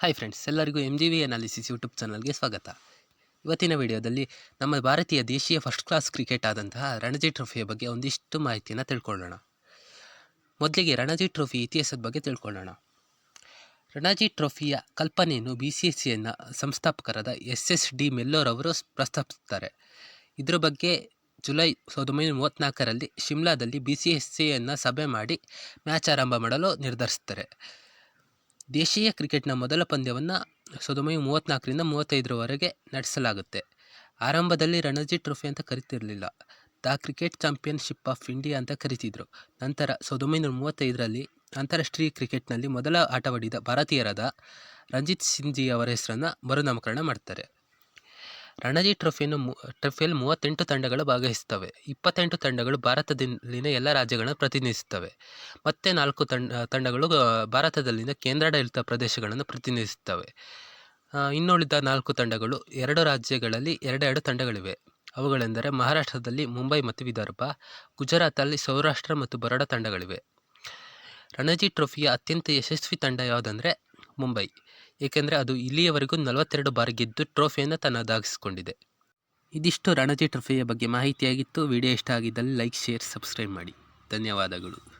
Hi friends ಎಲ್ಲರಿಗೂ M G V analysis YouTube ಚಾನಲ್ಗೆ ಸ್ವಾಗತ. ಇವತ್ತಿನ ವಿಡಿಯೋದಲ್ಲಿ ನಮ್ಮ ಭಾರತೀಯ ದೇಶೀಯ ಫಸ್ಟ್ ಕ್ಲಾಸ್ ಕ್ರಿಕೆಟ್ ಆದಂತಹ ರಣಜಿ ಟ್ರೋಫಿಯ ಬಗ್ಗೆ ಒಂದಿಷ್ಟು ಮಾಹಿತಿಯನ್ನು ತಿಳ್ಕೊಳ್ಳೋಣ. ಮೊದಲಿಗೆ ರಣಜಿ ಟ್ರೋಫಿ ಇತಿಹಾಸದ ಬಗ್ಗೆ ತಿಳ್ಕೊಳ್ಳೋಣ. ರಣಜಿ ಟ್ರೋಫಿಯ ಕಲ್ಪನೆಯನ್ನು ಬಿ ಸಿ ಎಸ್ ಸಿಯನ್ನು ಸಂಸ್ಥಾಪಕರಾದ ಎಸ್ ಎಸ್ ಡಿ ಮೆಲ್ಲೋರವರು ಪ್ರಸ್ತಾಪಿಸುತ್ತಾರೆ. ಇದರ ಬಗ್ಗೆ ಜುಲೈ ಸಾವಿರದ ಒಂಬೈನೂರ ಮೂವತ್ತ್ನಾಲ್ಕರಲ್ಲಿ ಶಿಮ್ಲಾದಲ್ಲಿ ಬಿ ಸಿ ಎಸ್ ಸಿಯನ್ನು ಸಭೆ ಮಾಡಿ ಮ್ಯಾಚ್ ಆರಂಭ ಮಾಡಲು ನಿರ್ಧರಿಸ್ತಾರೆ ದೇಶೀಯ ಕ್ರಿಕೆಟ್ನ ಮೊದಲ ಪಂದ್ಯವನ್ನು ಸಾವಿರದ ಒಂಬೈನೂರ ಮೂವತ್ತ್ನಾಲ್ಕರಿಂದ ಮೂವತ್ತೈದರವರೆಗೆ ನಡೆಸಲಾಗುತ್ತೆ. ಆರಂಭದಲ್ಲಿ ರಣಜಿ ಟ್ರೋಫಿ ಅಂತ ಕರಿತಿರಲಿಲ್ಲ. The cricket championship of India ಅಂತ ಕರೀತಿದ್ರು. ನಂತರ ಸಾವಿರದ ಒಂಬೈನೂರ ಮೂವತ್ತೈದರಲ್ಲಿ ಅಂತಾರಾಷ್ಟ್ರೀಯ ಕ್ರಿಕೆಟ್ನಲ್ಲಿ ಮೊದಲ ಆಟವಾಡಿದ ಭಾರತೀಯರಾದ ರಂಜಿತ್ ಸಿಂಗ್ಜಿ ಅವರ ಹೆಸರನ್ನು ಮರುನಾಮಕರಣ ಮಾಡ್ತಾರೆ. ರಣಜಿ ಟ್ರೋಫಿಯನ್ನು ಟ್ರೋಫಿಯಲ್ಲಿ ಮೂವತ್ತೆಂಟು ತಂಡಗಳು ಭಾಗವಹಿಸುತ್ತವೆ. ಇಪ್ಪತ್ತೆಂಟು ತಂಡಗಳು ಭಾರತದಲ್ಲಿನ ಎಲ್ಲ ರಾಜ್ಯಗಳನ್ನು ಪ್ರತಿನಿಧಿಸುತ್ತವೆ. ಮತ್ತು ನಾಲ್ಕು ತಂಡ, ತಂಡಗಳು ಭಾರತದಲ್ಲಿನ ಕೇಂದ್ರಾಡಳಿತ ಪ್ರದೇಶಗಳನ್ನು ಪ್ರತಿನಿಧಿಸುತ್ತವೆ. ಇನ್ನುಳಿದ ನಾಲ್ಕು ತಂಡಗಳು ಎರಡು ರಾಜ್ಯಗಳಲ್ಲಿ ಎರಡೆರಡು ತಂಡಗಳಿವೆ. ಅವುಗಳೆಂದರೆ ಮಹಾರಾಷ್ಟ್ರದಲ್ಲಿ ಮುಂಬೈ ಮತ್ತು ವಿದರ್ಭ, ಗುಜರಾತಲ್ಲಿ ಸೌರಾಷ್ಟ್ರ ಮತ್ತು ಬರೋಡ ತಂಡಗಳಿವೆ. ರಣಜಿ ಟ್ರೋಫಿಯ ಅತ್ಯಂತ ಯಶಸ್ವಿ ತಂಡ ಯಾವುದಂದರೆ ಮುಂಬೈ. ಏಕೆಂದರೆ ಅದು ಇಲ್ಲಿಯವರೆಗೂ ನಲವತ್ತೆರಡು ಬಾರಿ ಗೆದ್ದು ಟ್ರೋಫಿಯನ್ನು ತನ್ನದಾಗಿಸಿಕೊಂಡಿದೆ ಇದಿಷ್ಟು ರಣಜಿ ಟ್ರೋಫಿಯ ಬಗ್ಗೆ ಮಾಹಿತಿಯಾಗಿತ್ತು. ವಿಡಿಯೋ ಇಷ್ಟ ಆಗಿದ್ದಲ್ಲಿ ಲೈಕ್, ಶೇರ್, ಸಬ್ಸ್ಕ್ರೈಬ್ ಮಾಡಿ. ಧನ್ಯವಾದಗಳು.